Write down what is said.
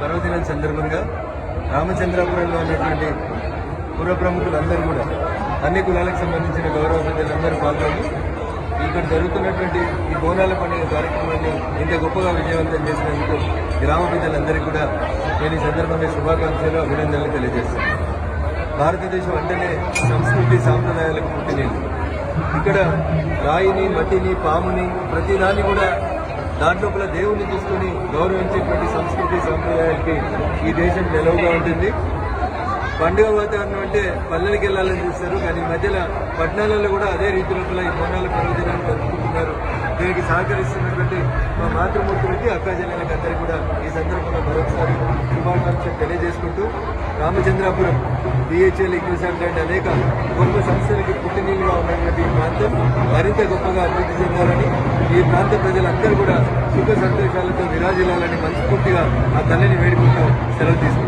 పర్వదినం సందర్భంగా రామచంద్రాపురంలో ఉన్నటువంటి పూర్వ ప్రముఖులందరూ కూడా అన్ని కులాలకు సంబంధించిన గౌరవ పెద్దలందరూ పాల్గొని ఇక్కడ జరుగుతున్నటువంటి ఈ బోనాల పండుగ కార్యక్రమాన్ని ఇంత గొప్పగా విజయవంతం చేసినందుకు గ్రామ పెద్దలందరికీ కూడా నేను ఈ సందర్భంగా శుభాకాంక్షలు అభినందనలు తెలియజేస్తాను భారతదేశం అంటేనే సంస్కృతి సాంప్రదాయాలకు పుట్టినీళ్ళు. ఇక్కడ రాయిని మట్టిని పాముని ప్రతిదాన్ని కూడా దాంట్లోపల దేవుణ్ణి తీసుకొని గౌరవించేటువంటి సంస్కృతి సంప్రదాయాలకి ఈ దేశం నిలవుగా ఉంటుంది. పండుగ వాతావరణం అంటే పల్లెలకి వెళ్ళాలని చూస్తారు కానీ మధ్యలో పట్టణాలలో కూడా అదే రీతి లోపల ఈ బోనాల పర్వదినాన్ని జరుపుకుంటున్నారు. దీనికి సహకరిస్తున్నటువంటి మా మాతృమూర్తులకి అక్కాజనులకి అందరికీ కూడా ఈ సందర్భంగా మరొకసారి శుభాకాంక్షలు తెలియజేసుకుంటూ రామచంద్రాపురం బిహెచ్ఎల్ ఇగ్నిసాట్ అండ్ అనేక గొప్ప సంస్థలకి ఈ ప్రాంతం మరింత గొప్పగా అభివృద్ధి చెందాలని ఈ ప్రాంత ప్రజలందరూ కూడా సుఖ సంతోషాలతో విరాజిల్లాలని మనస్ఫూర్తిగా ఆ తల్లిని వేడుకుంటూ సెలవు తీసుకుంటారు